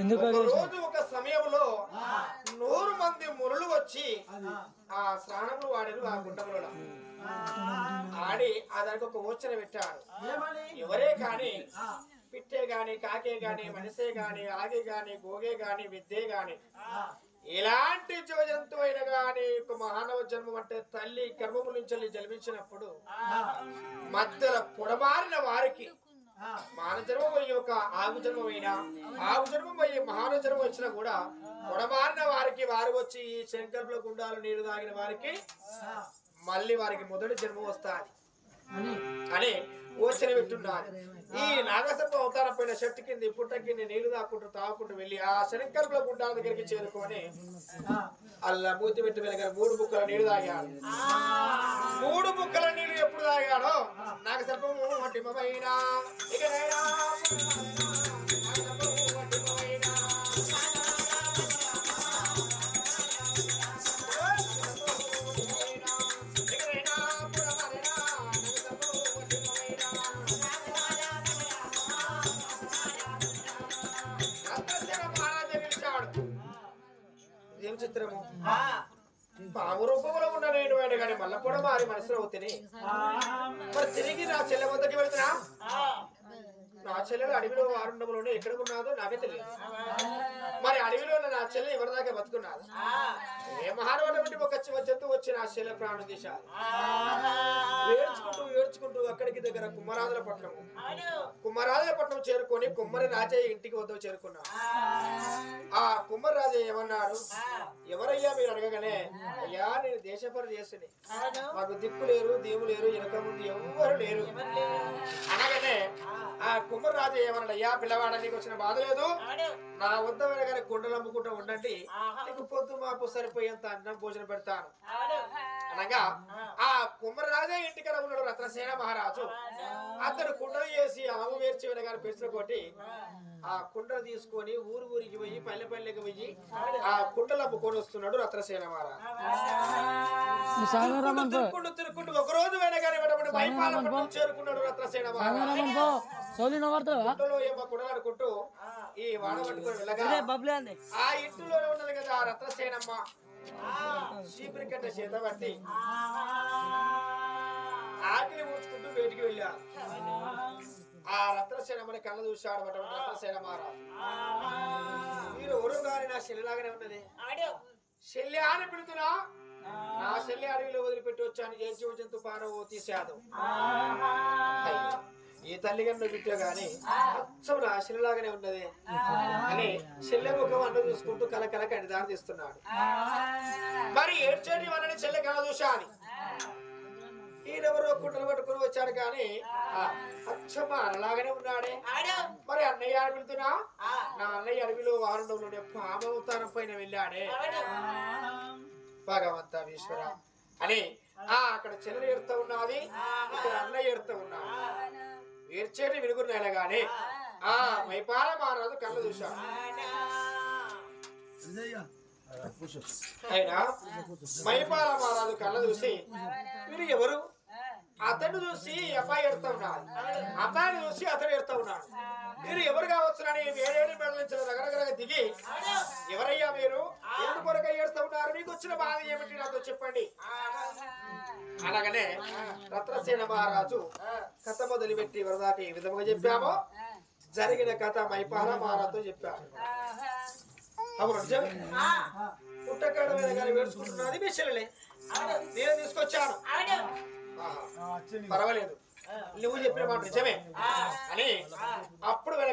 ఎందుకు ఒక రోజు ఒక సమయంలో నూరు మంది మునులు వచ్చి ఆ స్నానములు వాడారు ఆ గుంటములో ఆడి ఆ దానికి ఒక ఓచన పెట్టాడు ఎవరే కాని పిట్టే గాని కాకే గాని మనిషే గాని ఆగే గాని గోగే గాని విద్దే గాని. ఎలాంటి జీవజంతువు అయినా గాని ఒక మానవ జన్మం అంటే తల్లి గర్భము నుంచి జన్మించినప్పుడు మధ్యలో పొడమారిన వారికి మానవ జన్మం పోయి ఒక ఆగు జన్మం అయినా ఆగు జన్మం మానవ జన్మం వచ్చినా కూడా పొడమారిన వారికి వారు వచ్చి ఈ శంకర్ల గుండాలు నీరు తాగిన వారికి మళ్ళీ వారికి మొదటి జన్మ వస్తాది అని ఓచన పెట్టున్నది ఈ నాగసర్ప అవతారం పైన చెట్టు కింద పుట్ట కింద నీళ్ళు తాకుంటూ తాకుంటూ వెళ్ళి ఆ శంకర్ల గుండాల దగ్గరికి చేరుకొని అల్లా మూతి పెట్టి వెనక మూడు బుక్కల నీళ్ళు తాగాడు. మూడు బుక్కల నీళ్ళు ఎప్పుడు తాగాడో? నాగసర్పము వడ్డిమైన ఇకనైనా చిత్రము. పాము రూపంలో ఉన్న నేను వాడు కానీ మళ్ళా కూడా మారి మనసులో అవుతుంది మరి తిరిగి నా చెల్లె వద్దకి వెళ్తున్నా? నా చెల్లెలు అడవిలో ఆరుండంలోనే ఎక్కడ ఉన్నాదో నాకే తెలియదు. మరి అడవిలో ఉన్న నా చెల్లె ఎవరి దాకా బతుకున్నది ఏ మహానవుడు ఒక వచ్చి నా చెల్లె ప్రాణం తీశారు. ఏడ్చుకుంటూ ఏడ్చుకుంటూ అక్కడికి దగ్గర కుమ్మరాజుల పట్నం కుమ్మరాజుల పట్నం చేరుకొని కుమ్మరి రాజయ్య ఇంటికి వద్ద చేరుకున్నాడు. ఆ. కుమ్మరి రాజయ్య ఏమన్నాడు? ఎవరయ్యా మీరు అడగగానే అయ్యా నేను దేశపరి చేస్తుంది మాకు దిక్కు లేరు దీవు లేరు వెనక ముందు ఎవ్వరు లేరు. అనగానే ఆ. కుమ్మరి రాజయ్య ఏమన్నాడు అయ్యా పిల్లవాడ నీకు వచ్చిన బాధ లేదు. నా వద్ద వెనగానే కుండలు అమ్ముకుంటూ ఉండండి. నీకు పొద్దు మాపు సరిపోయేంత అన్నం భోజనం పెడతాను. అనగా ఆ. కుమ్మరాజే ఇంటికడ ఉన్నాడు రత్నసేన మహారాజు. అతడు కుండలు చేసి ఆవు వేర్చి వెనగానే పెంచిన కొట్టి ఆ కుండలు తీసుకొని ఊరు ఊరికి పోయి పల్లె పల్లెకి పోయి ఆ కుండలు అమ్ముకొని వస్తున్నాడు రత్నసేన మహారాజు. తిరుక్కుంటూ తిరుక్కుంటూ ఒక రోజు వెనగానే చేరుకున్నాడు రత్నసేన మహారాజు. ఏమో కుండలు అనుకుంటూ ఈ వాడ పట్టుకొని వెళ్ళగా ఆ ఇంటిలోనే ఉన్నది కదా ఆ రత్నసేనమ్మ చీపురి కట్ట చేత పట్టి ఆకిలి ఊడ్చుకుంటూ బయటికి వెళ్ళా ఆ. రత్నసేనమ్మని కళ్ళ చూశాడు అన్నమాట రత్నసేన మహారాజు మీరు ఎవరు గాని నా శల్యలాగానే ఉన్నది శల్య అని పిడుతున్నా నా శల్య అడవిలో వదిలిపెట్టి వచ్చాను ఏ జీవ జంతు పారవో తీసేదు ఈ తల్లి కన్నా బిడ్డ గాని అచ్చం నా శల్యలాగానే ఉన్నది అని చెల్లె ముఖం అన్న చూసుకుంటూ కల కల కడిదారు తీస్తున్నాడు మరి ఏడ్చేటి వాళ్ళని చెల్లె కళ చూశాని ఈయనెవరో కుండలు పట్టుకుని వచ్చాడు కానీ అచ్చమ్మ అనలాగానే ఉన్నాడే. మరి అన్నయ్య అడుగుతున్నా నా అన్నయ్య అడవిలో వారంలోనే పామవతారం పైన వెళ్ళాడే. భగవంత ఈశ్వర. అని ఆ అక్కడ చెల్లెలు ఉన్నది. ఇక్కడ అన్నయ్య ఏడుతూ ఉన్నాడు. ఏడ్చేటి వినుకున్నాయన గాని ఆ. మైపాల మహారాజు కళ్ళు చూశాడు అయినా మైపాల మహారాజు కళ్ళ చూసి వీరు ఎవరు? అతడు చూసి అబ్బాయి ఎడుతా ఉన్నాడు. అతను చూసి అతడు ఎడుతా ఉన్నాడు. మీరు ఎవరు కావచ్చునని వేరేడు మెడలించిన రగరగరగా దిగి ఎవరయ్యా మీరు? ఎందుకు కొరగా ఏడుస్తా ఉన్నారు? మీకు వచ్చిన బాధ ఏమిటి? నాతో చెప్పండి. అనగానే రత్నసేన మహారాజు కథ మొదలు పెట్టి వరదాకా ఏ విధముగా చెప్పామో. జరిగిన కథ మైపాల మహారాజుతో చెప్పారు అవును నిజమే. పుట్టకాడ మీద కానీ వేడుచుకుంటున్నది మీ చెల్లెలే నేను తీసుకొచ్చాను. ఆహా. పర్వాలేదు. నువ్వు చెప్పిన మాట నిజమే. అని అప్పుడు వెనక